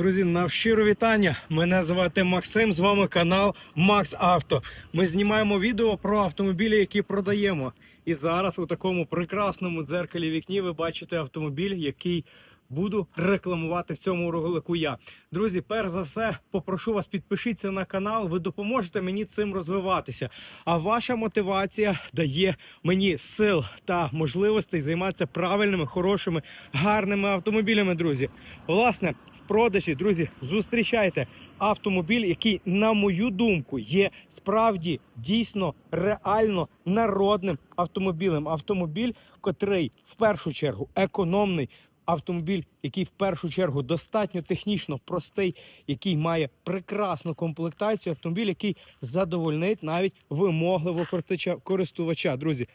Друзі, навщиро вітання. Мене звати Максим. З вами канал Макс Авто. Ми знімаємо відео про автомобілі, які продаємо. І зараз у такому прекрасному дзеркалі вікні ви бачите автомобіль, який буду рекламувати в цьому ролику я. Друзі, перш за все, попрошу вас підпишіться на канал. Ви допоможете мені цим розвиватися. А ваша мотивація дає мені сил та можливостей займатися правильними, хорошими, гарними автомобілями, друзі. Власне, продажі, друзі, зустрічайте автомобіль, який, на мою думку, є справді дійсно реально народним автомобілем. Автомобіль, котрий в першу чергу економний. Автомобіль, який в першу чергу достатньо технічно простий, який має прекрасну комплектацію. Автомобіль, який задовольнить навіть вимогливого користувача- користувача. Друзі,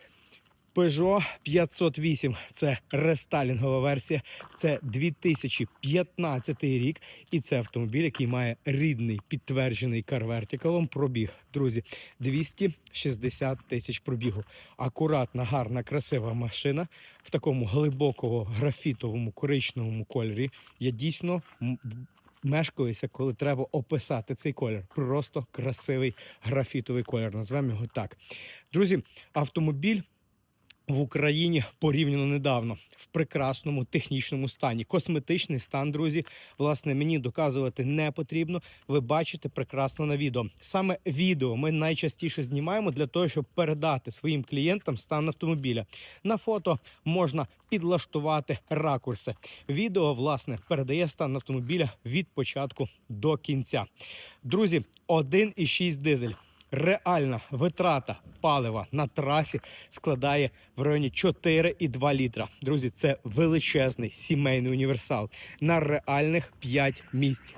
Peugeot 508 – це рестайлінгова версія. Це 2015 рік, і це автомобіль, який має рідний підтверджений карвертикалом пробіг. Друзі, 260 тисяч пробігу. Акуратна, гарна, красива машина в такому глибокому графітовому коричневому кольорі. Я дійсно мешкаюся, коли треба описати цей колір. Просто красивий графітовий колір. Назвемо його так. Друзі, автомобіль в Україні порівняно недавно в прекрасному технічному стані. Косметичний стан, друзі, власне, мені доказувати не потрібно. Ви бачите прекрасно на відео. Саме відео ми найчастіше знімаємо для того, щоб передати своїм клієнтам стан автомобіля. На фото можна підлаштувати ракурси. Відео, власне, передає стан автомобіля від початку до кінця. Друзі, 1,6 дизель. Реальна витрата палива на трасі складає в районі 4,2 літра. Друзі, це величезний сімейний універсал на реальних 5 місць.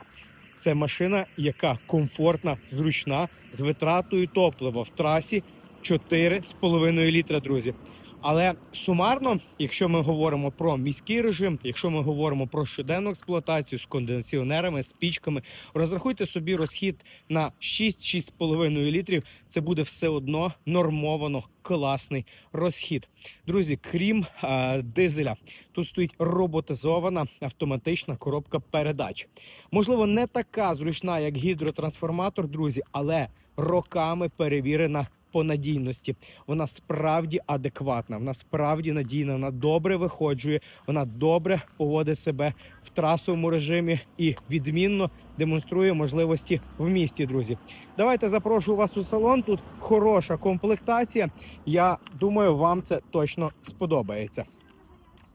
Це машина, яка комфортна, зручна, з витратою топлива в трасі 4,5 літра, друзі. Але сумарно, якщо ми говоримо про міський режим, якщо ми говоримо про щоденну експлуатацію з кондиціонерами, з пічками, розрахуйте собі розхід на 6-6,5 літрів. Це буде все одно нормовано класний розхід. Друзі, крім е, дизеля, тут стоїть роботизована автоматична коробка передач. Можливо, не така зручна, як гідротрансформатор, друзі, але роками перевірена по надійності. Вона справді адекватна, вона справді надійна, вона добре виходжує, вона добре поводить себе в трасовому режимі і відмінно демонструє можливості в місті. Друзі, давайте запрошую вас у салон. Тут хороша комплектація. Я думаю, вам це точно сподобається.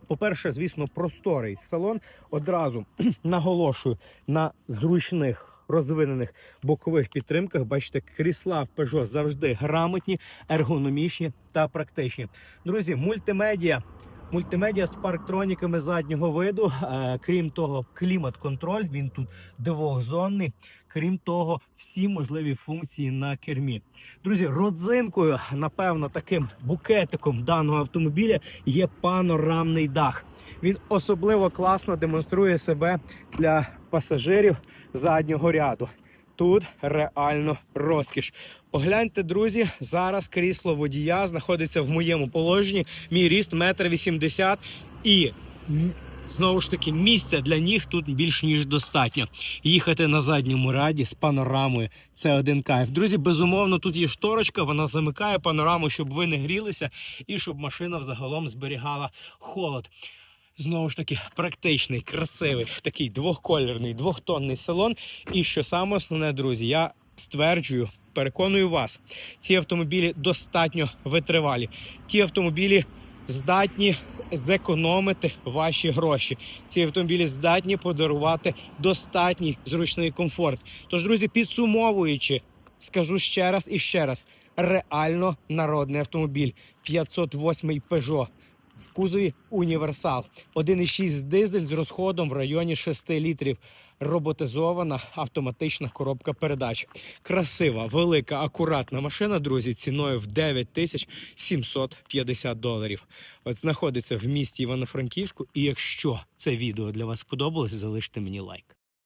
По-перше, звісно, просторий салон. Одразу наголошую на зручних. Розвинених бокових підтримках, бачите, крісла в Peugeot завжди грамотні, ергономічні та практичні. Друзі, мультимедіа. Мультимедіа з парктроніками заднього виду. Е, крім того, клімат-контроль. Він тут двохзонний. Крім того, всі можливі функції на кермі. Друзі, родзинкою, напевно, таким букетиком даного автомобіля є панорамний дах. Він особливо класно демонструє себе для пасажирів заднього ряду. Тут реально розкіш. Погляньте, друзі, зараз крісло водія знаходиться в моєму положенні. Мій ріст метр вісімдесят і знову ж таки місця для ніг тут більш ніж достатньо. Їхати на задньому раді з панорамою це один кайф. Друзі, безумовно, тут є шторочка, вона замикає панораму, щоб ви не грілися і щоб машина взагалом зберігала холод. Знову ж таки, практичний, красивий, такий двохколірний, двохтонний салон. І що саме основне, друзі, я стверджую, переконую вас, ці автомобілі достатньо витривалі. Ті автомобілі здатні зекономити ваші гроші. Ці автомобілі здатні подарувати достатній зручний комфорт. Тож, друзі, підсумовуючи, скажу ще раз і ще раз: реально народний автомобіль 508 Peugeot в кузові універсал. 1,6 дизель з розходом в районі 6 літрів. Роботизована автоматична коробка передач. Красива, велика, акуратна машина, друзі, ціною в 9750 доларів. От знаходиться в місті Івано-Франківську. І якщо це відео для вас сподобалось, залиште мені лайк.